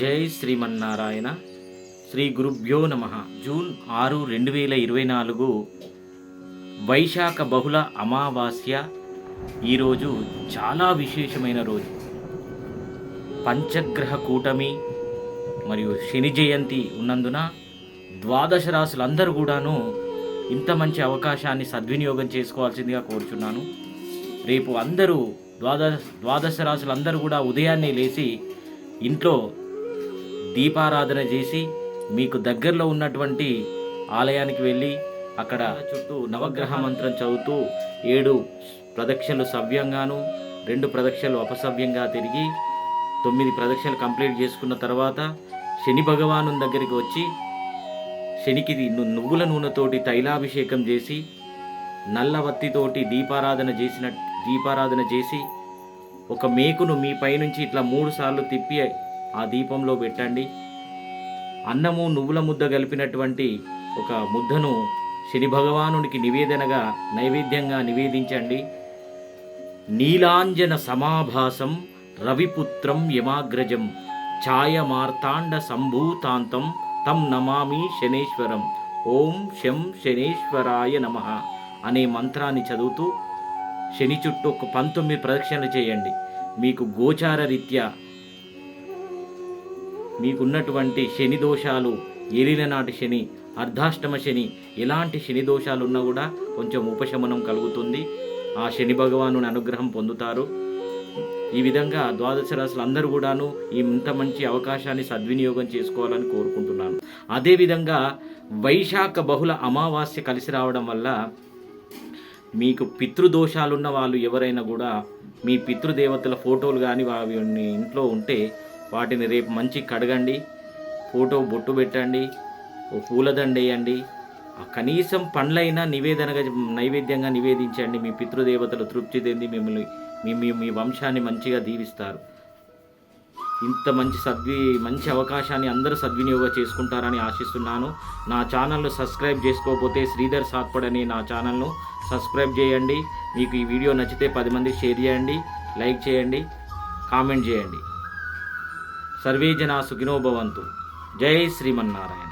జై శ్రీమన్నారాయణ. శ్రీ గురుభ్యో నమ. జూన్ ఆరు రెండు వేల ఇరవై నాలుగు వైశాఖ బహుళ అమావాస్య. ఈరోజు చాలా విశేషమైన రోజు. పంచగ్రహ కూటమి మరియు శని జయంతి ఉన్నందున ద్వాదశ రాశులందరూ కూడాను ఇంత మంచి అవకాశాన్ని సద్వినియోగం చేసుకోవాల్సిందిగా కోరుచున్నాను. రేపు అందరూ ద్వాదశ ద్వాదశ రాశులందరూ కూడా ఉదయాన్నే లేచి ఇంట్లో దీపారాధన చేసి మీకు దగ్గరలో ఉన్నటువంటి ఆలయానికి వెళ్ళి అక్కడ చుట్టూ నవగ్రహ మంత్రం చదువుతూ ఏడు ప్రదక్షిణలు సవ్యంగాను రెండు ప్రదక్షిణలు అపసవ్యంగా తిరిగి తొమ్మిది ప్రదక్షిణలు కంప్లీట్ చేసుకున్న తర్వాత శని భగవాను దగ్గరికి వచ్చి శనికి నువ్వుల నూనెతోటి తైలాభిషేకం చేసి నల్లవత్తితోటి దీపారాధన చేసిన దీపారాధన చేసి ఒక మేకును మీ పైనుంచి ఇట్లా మూడు సార్లు తిప్పి ఆ దీపంలో పెట్టండి. అన్నము నువ్వుల ముద్ద కలిపినటువంటి ఒక ముద్దను శని భగవానునికి నివేదనగా నైవేద్యంగా నివేదించండి. నీలాంజన సమాభాసం రవిపుత్రం యమాగ్రజం ఛాయమార్తాండ సంభూతాంతం తం నమామి శనేశ్వరం. ఓం శం శనేశ్వరాయ నమ అనే మంత్రాన్ని చదువుతూ శని చుట్టూ ఒక పంతొమ్మిది ప్రదక్షిణలు చేయండి. మీకు గోచార రీత్యా మీకున్నటువంటి శని దోషాలు ఏలిననాటి శని అర్ధాష్టమ శని ఎలాంటి శని దోషాలు ఉన్నా కూడా కొంచెం ఉపశమనం కలుగుతుంది. ఆ శని భగవాను అనుగ్రహం పొందుతారు. ఈ విధంగా ద్వాదశ రాశులు అందరూ కూడాను ఇంత మంచి అవకాశాన్ని సద్వినియోగం చేసుకోవాలని కోరుకుంటున్నాను. అదేవిధంగా వైశాఖ బహుళ అమావాస్య కలిసి రావడం వల్ల మీకు పితృదోషాలున్న వాళ్ళు ఎవరైనా కూడా మీ పితృదేవతల ఫోటోలు కానీ అవి ఇంట్లో ఉంటే వాటిని రేపు మంచి కడగండి ఫోటో బొట్టు పెట్టండి ఓ పూలదండ వేయండి కనీసం పండ్లైనా నివేదనగా నైవేద్యంగా నివేదించండి. మీ పితృదేవతలు తృప్తి చెంది మిమ్మల్ని మీ మీ మీ వంశాన్ని మంచిగా దీవిస్తారు. ఇంత మంచి సద్వి మంచి అవకాశాన్ని అందరూ సద్వినియోగం చేసుకుంటారని ఆశిస్తున్నాను. నా ఛానల్ను సబ్స్క్రైబ్ చేసుకోకపోతే శ్రీధర్ సాత్పడ్ అనే నా ఛానల్ను సబ్స్క్రైబ్ చేయండి. మీకు ఈ వీడియో నచ్చితే పది మంది షేర్ చేయండి లైక్ చేయండి కామెంట్ చేయండి. సర్వే జనా సుఖినోభవంతు జై శ్రీమన్నారాయణ.